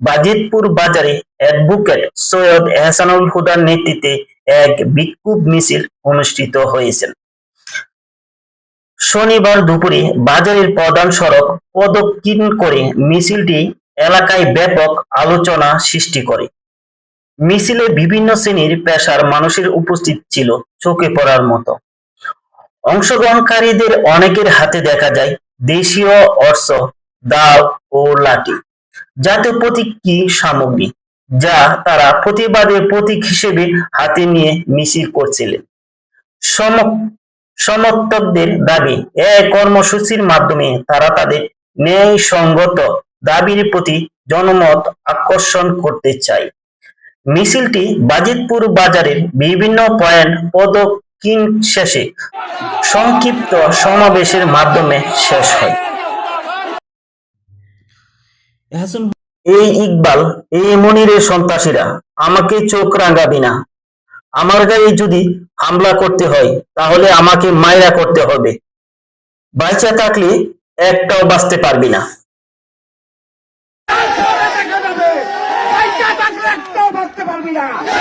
বাজিতপুর বাজারে অ্যাডভোকেট সৈয়দ এহসানুল হুদার নেতৃত্বে এক বিক্ষোভ মিছিল অনুষ্ঠিত হয়েছে। শনিবার দুপুরে বাজারের প্রধান সড়ক প্রদক্ষিণ করে মিছিলটি এলাকায় ব্যাপক আলোচনা সৃষ্টি করে। মিছিলে বিভিন্ন শ্রেণির পেশার মানুষের উপস্থিত ছিল চোখে পড়ার মতো। অংশগ্রহণকারীদের অনেকের হাতে দেখা যায় দেশীয় অর্থ দাও ও লাঠি। জাতীয় প্রতীক কি সামগ্রী? যা তারা প্রতিবাদের প্রতীক হিসেবে হাতে নিয়ে মিছিল করছিলেন। সমর্থকদের দাবি এই কর্মসূচির মাধ্যমে তারা তাদের ন্যায়সঙ্গত দাবির প্রতি জনমত আকর্ষণ করতে চায়। মিছিলটি বাজিতপুর বাজারের বিভিন্ন পয়েন্ট প্রদক্ষিণ শেষে সংক্ষিপ্ত সমাবেশের মাধ্যমে শেষ হয়। এই ইকবাল এই মনিরে সন্ত্রাসীরা আমাকে চোখ রাঙাবি না। আমার গায়ে যদি হামলা করতে হয় তাহলে আমাকে মায়রা করতে হবে। বাইচা থাকলে একটাও বাঁচতে পারবি না। পারবি না।